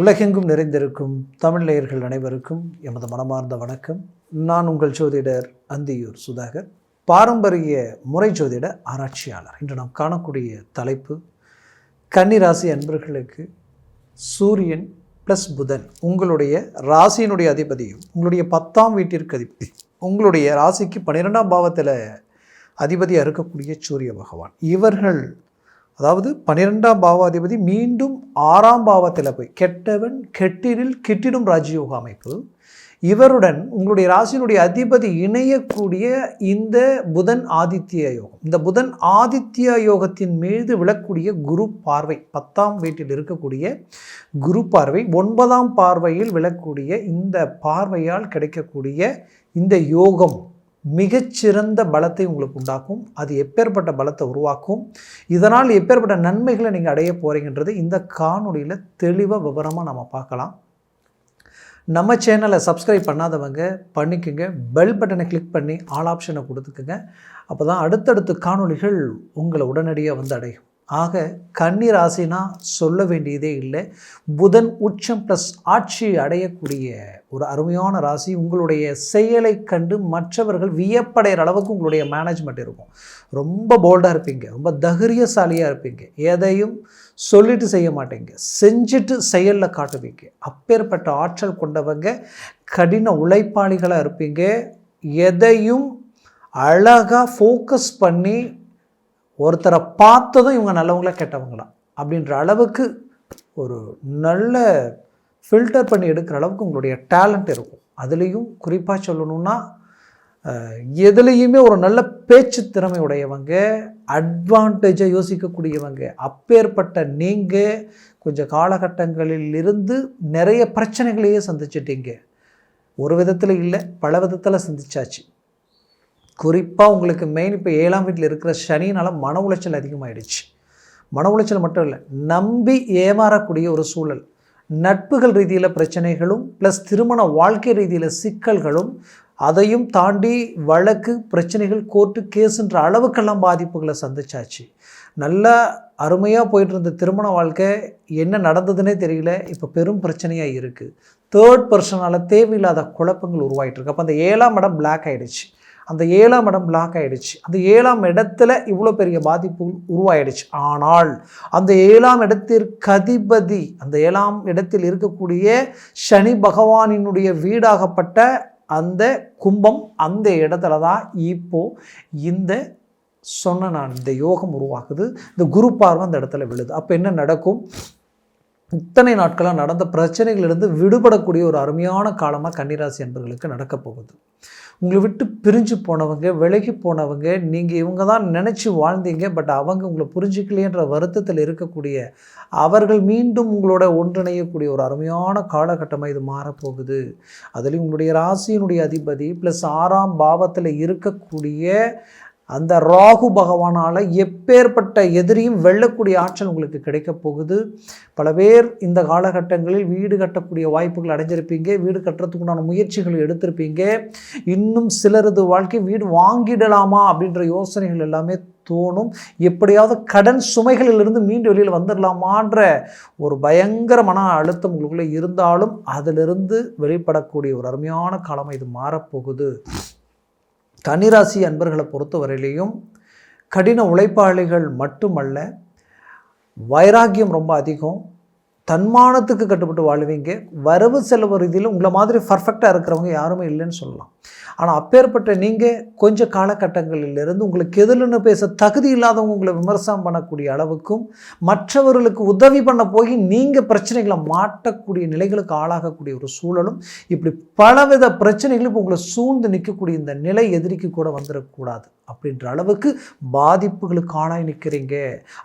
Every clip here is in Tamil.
உலகெங்கும் நிறைந்திருக்கும் தமிழ்நேயர்கள் அனைவருக்கும் எமது மனமார்ந்த வணக்கம். நான் உங்கள் ஜோதிடர் அந்தியூர் சுதாகர் பாரம்பரிய முறை ஜோதிட ஆராய்ச்சியாளர். இன்று நாம் காணக்கூடிய தலைப்பு கன்னிராசி அன்பர்களுக்கு சூரியன் ப்ளஸ் புதன் உங்களுடைய ராசியினுடைய அதிபதியும் உங்களுடைய பத்தாம் வீட்டிற்கு அதிபதி உங்களுடைய ராசிக்கு பன்னிரெண்டாம் பாவத்தில் அதிபதியாக இருக்கக்கூடிய சூரிய பகவான். இவர்கள் அதாவது பன்னிரெண்டாம் பாவாதிபதி மீண்டும் ஆறாம் பாவத்தில் போய் கெட்டவன் கெட்டிடில் கிட்டிடும் ராஜயோக அமைப்பு. இவருடன் உங்களுடைய ராசியினுடைய அதிபதி இணையக்கூடிய இந்த புதன் ஆதித்ய யோகம். இந்த புதன் ஆதித்ய யோகத்தின் மீது விழக்கூடிய குரு பார்வை பத்தாம் வீட்டில் இருக்கக்கூடிய குரு பார்வை ஒன்பதாம் பார்வையில் விழக்கூடிய இந்த பார்வையால் கிடைக்கக்கூடிய இந்த யோகம். மிகச்சிறந்த பலத்தை உங்களுக்கு உண்டாக்கும். அது எப்பேற்பட்ட பலத்தை உருவாக்கும். இதனால் எப்பேற்பட்ட நன்மைகளை நீங்கள் அடைய போகிறீங்கன்றது இந்த காணொளியில் தெளிவாக விவரமாக நம்ம பார்க்கலாம். நம்ம சேனலை சப்ஸ்கிரைப் பண்ணாதவங்க பண்ணிக்கோங்க. பெல் பட்டனை கிளிக் பண்ணி ஆல் ஆப்ஷனை கொடுத்துக்குங்க. அப்போ தான் அடுத்தடுத்த காணொளிகள் உங்களை உடனடியாக வந்து அடையும். ஆக கன்னி ராசினா சொல்ல வேண்டியதே இல்லை. புதன் உச்சம் ப்ளஸ் ஆட்சி அடையக்கூடிய ஒரு அருமையான ராசி. உங்களுடைய செயலை கண்டு மற்றவர்கள் வியப்படைகிற அளவுக்கு உங்களுடைய மேனேஜ்மெண்ட் இருக்கும். ரொம்ப போல்டாக இருப்பீங்க. ரொம்ப தகரியசாலியாக இருப்பீங்க. எதையும் சொல்லிட்டு செய்ய மாட்டீங்க. செஞ்சுட்டு செயலில் காட்டுவீங்க. அப்பேற்பட்ட ஆற்றல் கொண்டவங்க கடின உழைப்பாளிகளாக இருப்பீங்க. எதையும் அழகாக ஃபோக்கஸ் பண்ணி ஒருத்தரை பார்த்ததும் இவங்க நல்லவங்களா கெட்டவங்களா அப்படின்ற அளவுக்கு ஒரு நல்ல ஃபில்டர் பண்ணி எடுக்கிற அளவுக்கு உங்களுடைய டேலண்ட் இருக்கும். அதுலேயும் குறிப்பாக சொல்லணுன்னா எதுலேயுமே ஒரு நல்ல பேச்சு திறமை உடையவங்க அட்வான்டேஜாக யோசிக்கக்கூடியவங்க அப்பேற்பட்ட நீங்கள் கொஞ்சம் காலகட்டங்களில் இருந்து நிறைய பிரச்சனைகளையே சந்திச்சிட்டீங்க. ஒரு விதத்தில் இல்லை பல விதத்தில் சந்திச்சாச்சு. குறிப்பாக உங்களுக்கு மெயின் இப்போ ஏழாம் வீட்டில் இருக்கிற சனியினால் மன உளைச்சல் அதிகமாகிடுச்சு மன உளைச்சல் மட்டும் இல்லை நம்பி ஏமாறக்கூடிய ஒரு சூழல். நட்புகள் ரீதியில் பிரச்சனைகளும் ப்ளஸ் திருமண வாழ்க்கை ரீதியில் சிக்கல்களும் அதையும் தாண்டி வழக்கு பிரச்சனைகள் கோர்ட்டு கேஸுன்ற அளவுக்கெல்லாம் பாதிப்புகளை சந்திச்சாச்சு. நல்லா அருமையாக போயிட்டு இருந்த திருமண வாழ்க்கை என்ன நடந்ததுன்னே தெரியல இப்போ பெரும் பிரச்சனையாக இருக்குது தேர்ட் பர்சனால் தேவையில்லாத குழப்பங்கள் உருவாகிட்டு இருக்கு. அப்போ அந்த ஏழாம் இடம் பிளாக் ஆகிடுச்சு அந்த ஏழாம் இடம் பிளாக் ஆகிடுச்சு அந்த ஏழாம் இடத்துல இவ்வளோ பெரிய பாதிப்பு உருவாயிடுச்சு. ஆனால் அந்த ஏழாம் இடத்திற்கு அதிபதி அந்த ஏழாம் இடத்தில் இருக்கக்கூடிய சனி பகவானினுடைய வீடாகப்பட்ட அந்த கும்பம் அந்த இடத்துல தான் இப்போது இந்த சொன்ன நான் இந்த யோகம் உருவாக்குது இந்த குரு பார்வை அந்த இடத்துல விழுது. அப்போ என்ன நடக்கும்? இத்தனை நாட்களாக நடந்த பிரச்சனைகளிலிருந்து விடுபடக்கூடிய ஒரு அருமையான காலமாக கன்னிராசி என்பவர்களுக்கு நடக்கப் போகுது. உங்களை விட்டு பிரிஞ்சு போனவங்க விலகி போனவங்க நீங்கள் இவங்க தான் நினச்சி வாழ்ந்தீங்க பட் அவங்க உங்களை புரிஞ்சிக்கலையன்ற வருத்தத்தில் இருக்கக்கூடிய அவர்கள் மீண்டும் உங்களோட ஒன்றிணையக்கூடிய ஒரு அருமையான காலகட்டமாக இது மாறப்போகுது. அதுலேயும் உங்களுடைய ராசியினுடைய அதிபதி ப்ளஸ் ஆறாம் பாவத்தில் இருக்கக்கூடிய அந்த ராகு பகவானால் எப்பேற்பட்ட எதிரியும் வெல்லக்கூடிய ஆற்றல் உங்களுக்கு கிடைக்க போகுது. பல பேர் இந்த காலகட்டங்களில் வீடு கட்டக்கூடிய வாய்ப்புகள் அடைஞ்சிருப்பீங்க வீடு கட்டுறதுக்குண்டான முயற்சிகள் எடுத்திருப்பீங்க. இன்னும் சிலரது வாழ்க்கை வீடு வாங்கிடலாமா அப்படின்ற யோசனைகள் எல்லாமே தோணும். எப்படியாவது கடன் சுமைகளிலிருந்து மீண்டு வெளியில் வந்துடலாமான்ற ஒரு பயங்கர மன அழுத்தம் உங்களுக்குள்ளே இருந்தாலும் அதிலிருந்து வெளிப்படக்கூடிய ஒரு அருமையான காலமாக இது மாறப்போகுது. கன்னிராசி அன்பர்களை பொறுத்தவரையிலையும் கடின உழைப்பாளிகள் மட்டுமல்ல வைராக்கியம் ரொம்ப அதிகம். தன்மானத்துக்கு கட்டுப்பட்டு வாழ்வீங்க. வரவு செலவு ரீதியில் உங்களை மாதிரி பர்ஃபெக்டாக இருக்கிறவங்க யாருமே இல்லைன்னு சொல்லலாம். ஆனால் அப்பேற்பட்ட நீங்கள் கொஞ்ச காலகட்டங்களிலிருந்து உங்களுக்கு எதிர்னு பேச தகுதி இல்லாதவங்க உங்களை விமர்சனம் பண்ணக்கூடிய அளவுக்கும் மற்றவர்களுக்கு உதவி பண்ண போய் நீங்கள் பிரச்சனைகளை மாட்டக்கூடிய நிலைகளுக்கு ஆளாகக்கூடிய ஒரு சூழலும் இப்படி பலவித பிரச்சனைகளும் இப்போ உங்களை சூழ்ந்து நிற்கக்கூடிய இந்த நிலை எதிரிக்கு கூட வந்துடக்கூடாது அப்படின்ற அளவுக்கு பாதிப்புகளுக்கு ஆளாய் நிற்கிறீங்க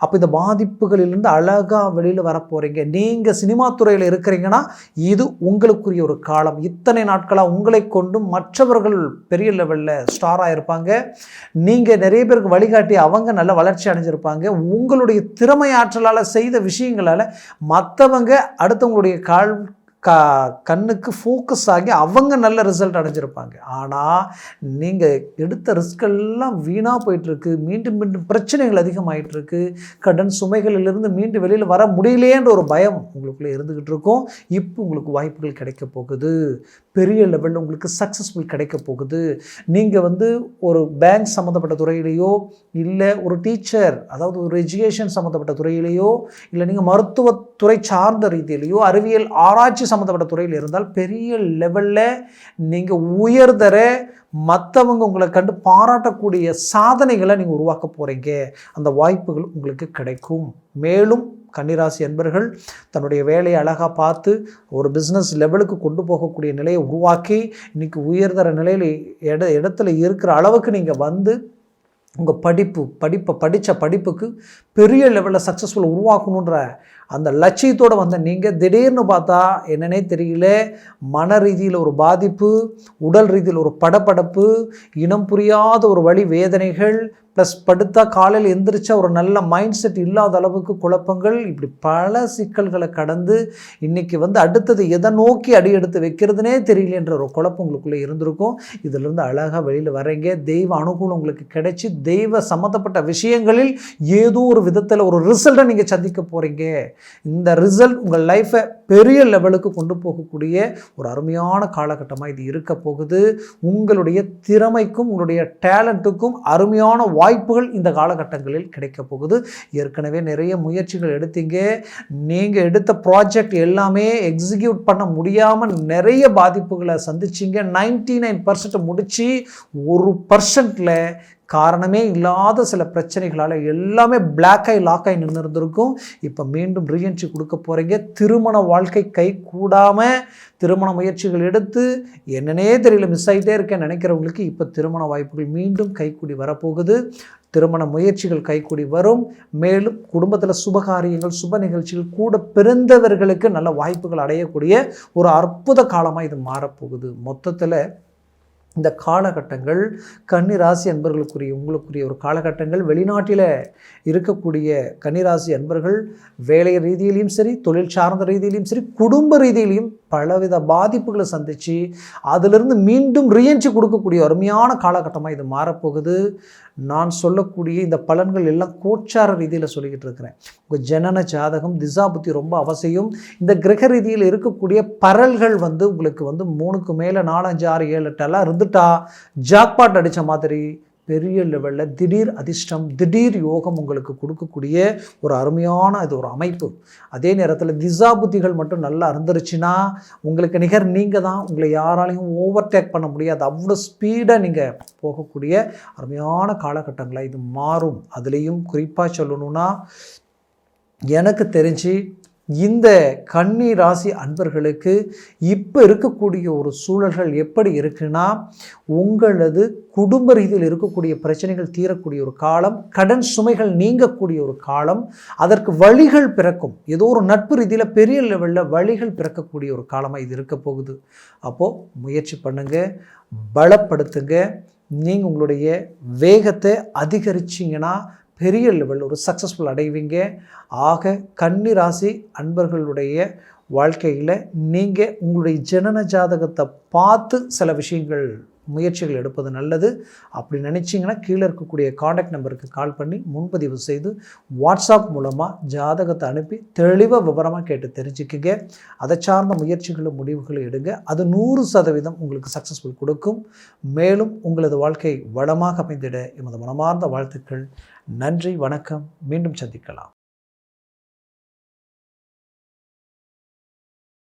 அப்போ இந்த பாதிப்புகளிலிருந்து அழகாக வெளியில் வரப்போகிறீங்க நீங்கள் சினிமா துறையில் இருக்கிறீங்கன்னா இது உங்களுக்குரிய ஒரு காலம். இத்தனை நாட்களாக உங்களை கொண்டும் மற்றவர்கள் பெரிய லெவலில் ஸ்டாராக இருப்பாங்க நீங்கள் நிறைய பேருக்கு வழிகாட்டி அவங்க நல்ல வளர்ச்சி அடைஞ்சிருப்பாங்க. உங்களுடைய திறமை ஆற்றலால் செய்த விஷயங்களால் மற்றவங்க அடுத்தவங்களுடைய கால் கா கண்ணுக்கு ஃபோக்கஸ் ஆகி அவங்க நல்ல ரிசல்ட் அடைஞ்சிருப்பாங்க. ஆனால் நீங்கள் எடுத்த ரிஸ்கெல்லாம் வீணாக போயிட்டுருக்கு. மீண்டும் மீண்டும் பிரச்சனைகள் அதிகமாயிட்டுருக்கு. கடன் சுமைகளிலிருந்து மீண்டும் வெளியில் வர முடியலேன்ற ஒரு பயம் உங்களுக்குள்ளே இருந்துக்கிட்டு இருக்கும் இப்போ உங்களுக்கு வாய்ப்புகள் கிடைக்க போகுது. பெரிய லெவலில் உங்களுக்கு சக்ஸஸ்ஃபுல் கிடைக்க போகுது. நீங்கள் வந்து ஒரு பேங்க் சம்மந்தப்பட்ட துறையிலேயோ இல்லை ஒரு டீச்சர் அதாவது ஒரு எஜுகேஷன் சம்மந்தப்பட்ட துறையிலேயோ இல்லை நீங்கள் மருத்துவத்துறை சார்ந்த ரீதியிலேயோ அறிவியல் ஆராய்ச்சி சம்மந்தப்பட்ட துறையில் இருந்தால் பெரிய லெவலில் நீங்கள் உயர்தர மற்றவங்க உங்களை கண்டு பாராட்டக்கூடிய சாதனைகளை நீங்கள் உருவாக்க போகிறீங்க அந்த வாய்ப்புகள் உங்களுக்கு கிடைக்கும். மேலும் கன்னிராசி என்பர்கள் தன்னுடைய வேலையை அழகாக பார்த்து ஒரு பிஸ்னஸ் லெவலுக்கு கொண்டு போகக்கூடிய நிலையை உருவாக்கி இன்றைக்கி உயர்தர நிலையில் இட இடத்துல இருக்கிற அளவுக்கு நீங்கள் வந்து உங்கள் படிப்பு படிப்பை படித்த படிப்புக்கு பெரிய லெவலில் சக்ஸஸ்ஃபுல் உருவாக்கணுன்ற அந்த லட்சியத்தோடு வந்த நீங்கள் திடீர்னு பார்த்தா என்னன்னே தெரியல. மன ரீதியில் ஒரு பாதிப்பு உடல் ரீதியில் ஒரு படப்படப்பு இனம் புரியாத ஒரு வழி வேதனைகள் ப்ளஸ் படுத்தா காலையில் எந்திரிச்சா ஒரு நல்ல மைண்ட் செட் இல்லாத அளவுக்கு குழப்பங்கள் இப்படி பல சிக்கல்களை கடந்து இன்றைக்கி வந்து அடுத்தது எதை நோக்கி அடி எடுத்து வைக்கிறதுனே தெரியலன்ற ஒரு குழப்பம் உங்களுக்குள்ளே இருந்திருக்கும். இதிலிருந்து அழகாக வெளியில் வரீங்க தெய்வ அனுகூலம் உங்களுக்கு கிடைச்சி தெய்வ சம்மந்தப்பட்ட விஷயங்களில் ஏதோ ஒரு விதத்தில் ஒரு ரிசல்ட்டை நீங்கள் சந்திக்க போகிறீங்க இந்த ரிசல்ட் உங்கள் லைஃப்பை பெரிய லெவலுக்கு கொண்டு போகக்கூடிய ஒரு அருமையான காலகட்டமாக இது இருக்க போகுது. உங்களுடைய திறமைக்கும் உங்களுடைய டேலண்ட்டுக்கும் அருமையான வாய்ப்புகள் இந்த காலகட்டங்களில் கிடைக்க போகுது. ஏற்கனவே நிறைய முயற்சிகள் எடுத்தீங்க. நீங்கள் எடுத்த ப்ராஜெக்ட் எல்லாமே எக்ஸிக்யூட் பண்ண முடியாமல் நிறைய பாதிப்புகளை சந்திச்சிங்க. நைன்டி நைன் பர்சன்ட் முடித்து ஒரு பர்சன்ட்டில் காரணமே இல்லாத சில பிரச்சனைகளால் எல்லாமே பிளாக் ஆகி லாக் நின்று இருந்திருக்கும் இப்போ மீண்டும் ரீஎன்ட்ரி கொடுக்க போகிறீங்க திருமண வாழ்க்கை கை கூடாமல் திருமண முயற்சிகள் எடுத்து என்னன்னே தெரியல மிஸ் ஆகிட்டே இருக்கேன் நினைக்கிறவங்களுக்கு இப்போ திருமண வாய்ப்புகள் மீண்டும் கைக்கூடி வரப்போகுது. திருமண முயற்சிகள் கைக்கூடி வரும். மேலும் குடும்பத்தில் சுபகாரியங்கள் சுப நிகழ்ச்சிகள் கூட பிறந்தவர்களுக்கு நல்ல வாய்ப்புகள் அடையக்கூடிய ஒரு அற்புத காலமாக இது மாறப்போகுது. மொத்தத்தில் இந்த காலகட்டங்கள் கன்னிராசி அன்பர்களுக்குரிய உங்களுக்குரிய ஒரு காலகட்டங்கள். வெளிநாட்டில் இருக்கக்கூடிய கன்னிராசி அன்பர்கள் வேலை ரீதியிலையும் சரி தொழில் சார்ந்த ரீதியிலையும் சரி குடும்ப ரீதியிலையும் பலவித பாதிப்புகளை சந்தித்து அதிலிருந்து மீண்டும் ரியன்சி கொடுக்கக்கூடிய அருமையான காலகட்டமாக இது மாறப்போகுது. நான் சொல்லக்கூடிய இந்த பலன்கள் எல்லாம் கோச்சார ரீதியில் சொல்லிக்கிட்டு இருக்கிறேன். உங்கள் ஜனன ஜாதகம் திசா புத்தி ரொம்ப அவசியம். இந்த கிரக ரீதியில் இருக்கக்கூடிய பரல்கள் வந்து உங்களுக்கு வந்து மூணுக்கு மேலே நாலஞ்சு ஆறு ஏழு எட்டெல்லாம் இருந்துட்டா ஜாக்பாட் அடித்த மாதிரி பெரிய லெவலில் திடீர் அதிர்ஷ்டம் திடீர் யோகம் உங்களுக்கு கொடுக்கக்கூடிய ஒரு அருமையான இது ஒரு அமைப்பு. அதே நேரத்தில் திசா புத்திகள் மட்டும் நல்லா இருந்துருச்சுன்னா உங்களுக்கு நிகர் நீங்கள் தான். உங்களை யாராலையும் ஓவர்டேக் பண்ண முடியாது. அவ்வளோ ஸ்பீடாக நீங்கள் போகக்கூடிய அருமையான காலகட்டங்களாக இது மாறும். அதுலேயும் குறிப்பாக சொல்லணுன்னா எனக்கு தெரிஞ்சு இந்த கன்னி ராசி அன்பர்களுக்கு இப்போ இருக்கக்கூடிய ஒரு சூழல்கள் எப்படி இருக்குன்னா உங்களது குடும்ப ரீதியில் இருக்கக்கூடிய பிரச்சனைகள் தீரக்கூடிய ஒரு காலம் கடன் சுமைகள் நீங்கக்கூடிய ஒரு காலம் அதற்கு வழிகள் பிறக்கும். ஏதோ ஒரு நட்பு ரீதியில் பெரிய லெவலில் வழிகள் பிறக்கக்கூடிய ஒரு காலமாக இது இருக்க போகுது. அப்போது முயற்சி பண்ணுங்கள் பலப்படுத்துங்க. நீங்கள் உங்களுடைய வேகத்தை அதிகரிச்சிங்கன்னா பெரிய லெவல் ஒரு சக்ஸஸ்ஃபுல் அடைவீங்க. ஆக கன்னி ராசி அன்பர்களுடைய வாழ்க்கையில் நீங்கள் உங்களுடைய ஜனன ஜாதகத்தை பார்த்து சில விஷயங்கள் முயற்சிகள் எடுப்பது நல்லது. அப்படி நினச்சிங்கன்னா கீழே இருக்கக்கூடிய காண்டாக்ட் நம்பருக்கு கால் பண்ணி முன்பதிவு செய்து வாட்ஸ்அப் மூலமாக ஜாதகத்தை அனுப்பி தெளிவாக விவரமாக கேட்டு தெரிஞ்சுக்குங்க. அதை சார்ந்த முயற்சிகளும் முடிவுகளும் எடுங்க. அது நூறு சதவீதம் உங்களுக்கு சக்ஸஸ்ஃபுல் கொடுக்கும். மேலும் உங்களது வாழ்க்கை வளமாக அமைந்திட எமது மனமார்ந்த வாழ்த்துக்கள். நன்றி வணக்கம். மீண்டும் சந்திக்கலாம்.